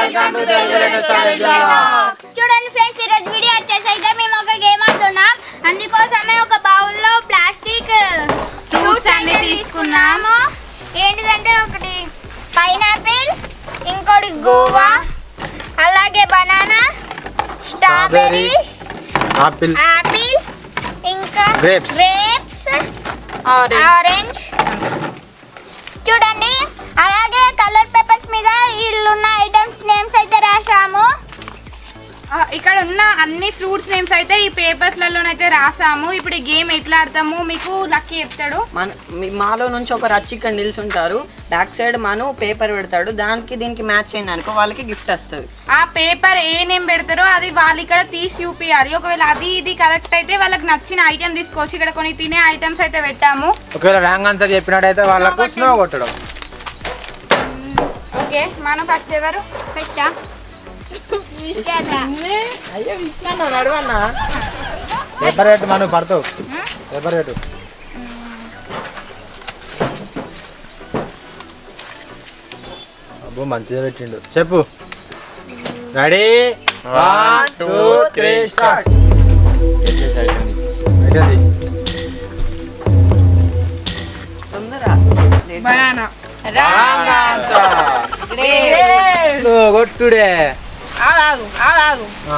Welcome to Telugu restaurant చూడండి friends ఈరోజు video వచ్చేసి అయితే మేము ఒక గేమ్ ఆడుతున్నాం. అందుకోసమే ఒక బౌల్లో ప్లాస్టిక్ ఫ్రూట్స్ అన్ని తీసుకున్నాము. ఏంటిదంటే ఒకటి పైనాపిల్ ఇంకోటి గోవా అలాగే బనానా స్ట్రాబెర్రీ ఆపిల్ ఆపిల్ ఇంకా Grapes. గ్రేప్స్ ఆరెంజ్ చూడండి అలాగే కలర్ పేపర్స్ మీద వీళ్ళున్న ఐటమ్స్ నేమ్స్ అయితే రాసాము ఆ, ఇక్కడ ఉన్న అన్ని ఫ్రూట్స్ నేమ్స్ అయితే ఈ పేపర్స్ లలోనైతే రాసాము ఇప్పుడు ఈ గేమ్ ఎట్లా ఆడతాము? మీకు లక్కీ చెప్తాడు. మన మీ- మాలో నుంచి ఒక రచ్చిక నిల్చుంటారు. బ్యాక్ సైడ్ మను పేపర్ పెడతాడు. దానికి దీనికి మ్యాచ్ అయింది అనుకో వాళ్ళకి గిఫ్ట్ వస్తుంది. ఆ పేపర్ ఏ నేమ్ పెడతారో అది వాళ్ళు ఇక్కడ తీసి చూపియాలి. ఒకవేళ అది ఇది కరెక్ట్ అయితే వాళ్ళకి నచ్చిన ఐటెం తీసుకోవచ్చు ఇక్కడ కొన్ని తినే ఐటమ్స్ అయితే పెట్టాము. ఒకవేళ రాంగ్ ఆన్సర్ చెప్పినట్టయితే వాళ్ళకు స్నో కొట్టడం. ఓకే మనం ఫస్ట్ ఎవరు? ఫస్ట్? అయ్యో విష్ణు నడవన్నా పేపర్ పెట్టు మనం పడతావు అబ్బో మంచిగా పెట్టిండు. చెప్పు. Ready one two three start అయితే తొందర స్నో కొట్టుడే. ఆగు ఆగు ఆ.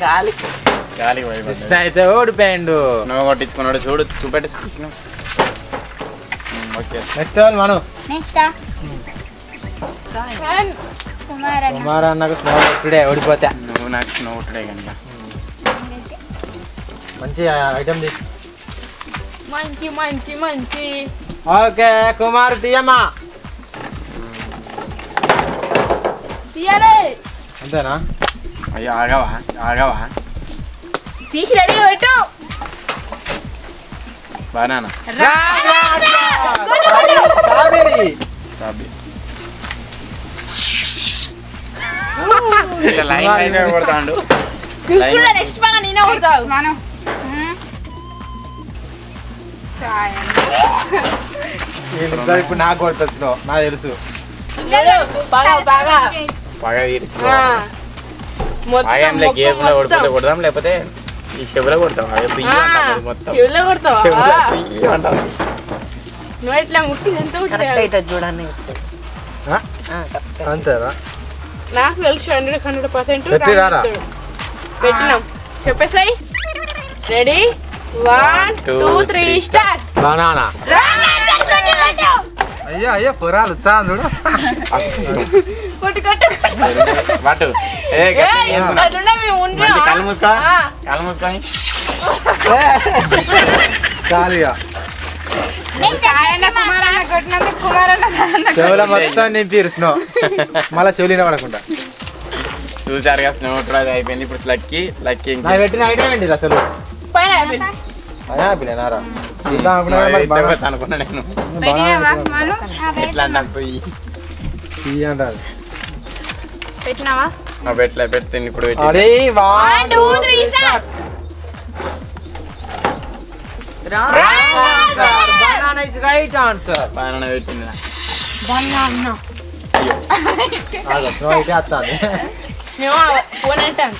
గాలి. కృష్ణ అయితే ఓడిపోయిండు. నువ్వు కొట్టించుకున్నాడు చూడు చూపెట్టి ఓకే. నెక్స్ట్ వాళ్ళు మనం. నెక్స్ట్ కుమార్ కుమార్ అన్నకు స్నో కొట్టుడే ఓడిపోతే. నువ్వు నాకు నువ్వు ఒకటే కనుక. మంచి ఐటమ్ తీసి మంచి మంచి మంచి ఓకే కుమార్ తీయమ్మా తీయాలి అంతేనా అయ్యో ఆగవా ఆగవా తీసి రెడీ పెట్టు బానానా లైన్ కొడతాడు చూసుకుంటా నెక్స్ట్ బాగా నేనే కొడతావు మనం వీళ్ళిద్దరు ఇప్పుడు నాకు కొడుతుంది స్నో నాకు తెలుసు. బాగా బాగా బాగా తీర్చుకో ఆయంలో గేమ్లో కొడుకుంటే కొడదాం లేకపోతే ఈ చెవులో కొడతాం మొత్తం. నువ్వు అవుతుంది చూడండి. అంతేనా? నాకు తెలుసు హండ్రెడ్ హండ్రెడ్ పర్సెంట్? పెట్టినాం. చెప్పేసాయి. Ready? One two three start banana అయ్యో అయ్యో పొరాలు వచ్చా చూడు. ఏ కళ్ళు మూసుకో. కళ్ళు మూసుకొని చెవుల మొత్తం మళ్ళీ చెవులు పడకుండా చూసారుగా స్నో ట్రాజ్ అయిపోయింది. ఇప్పుడు లక్కీ లక్కీ పెట్టిన ఐడియా ఏంటి అసలు? అనుకున్నా మరి బాగా- అనుకున్నా నేను. ఎట్లా అంటాను ఈ అంటారు. పెట్టినావా? నా పెట్టలే పెడితే ఇప్పుడు పెట్టి. అరే one two three start banana is right answer బాగా పెట్టింది. నా. స్నో అయితే వస్తాను. మేము ఫోన్ అంటాం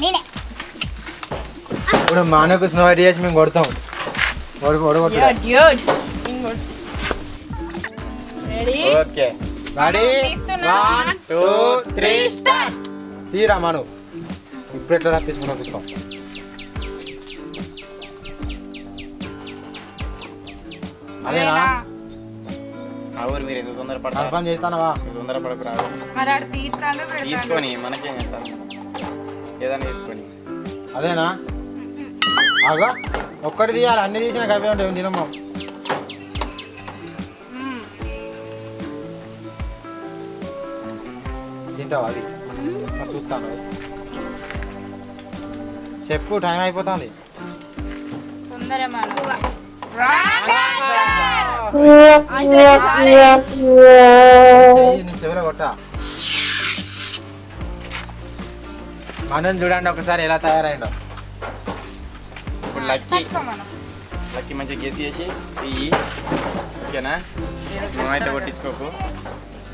నేనే. ఇప్పుడు మానకు స్నో అయితే చేసి మేము కొడతాం. Okay ready one two three start తీరా మను. ఇప్పుడు ఎట్లా తప్పించుకున్నా చూద్దాం అదేనా? ఆ ఊరు మీరు ఎందుకు తొందర పడతారు కన్ఫర్మ్ చేస్తానవా? తొందర పడకు రాదు. మరి ఆడ తీర్థాలు పెడతాను తీసుకొని మనకేం చెప్తాను ఏదైనా తీసుకొని. అదేనా? అగో ఒక్కటి తీయాలి అన్ని తీసిన కవి ఉంటాయి తినమ్మా తింటావు అది? చూస్తాను. చెప్పు టైం అయిపోతుంది. తొందర చెవిలో కొట్ట. మనం చూడండి ఒకసారి ఎలా తయారైండో లక్కీ లక్కి మంచిగా గెస్ చేసి ఇయ్యి ఓకేనా నువ్వైతే కొట్టించుకోకు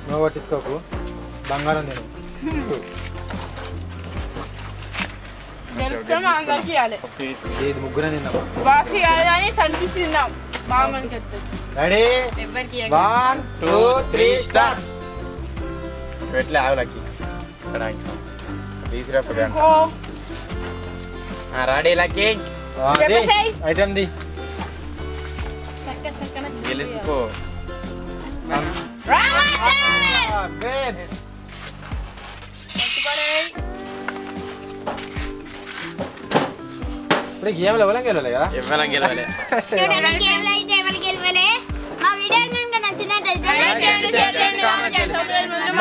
నువ్వు పట్టించుకోకు బంగారం నేను ముగ్గురే తిందాం ready one two three start ఎట్లా ఆగు. తీసుకురా రెడీ లక్కి. ఐటమ్ ది. గెలుసుకో. గ్రేప్స్ ఇప్పుడు గేమ్ లెవెల్ గెలవలే కదా? ఎవరు గెలవలే? మా వీడియో కనుక నచ్చినట్టయితే Like చేయండి, share చేయండి, comment చేయండి.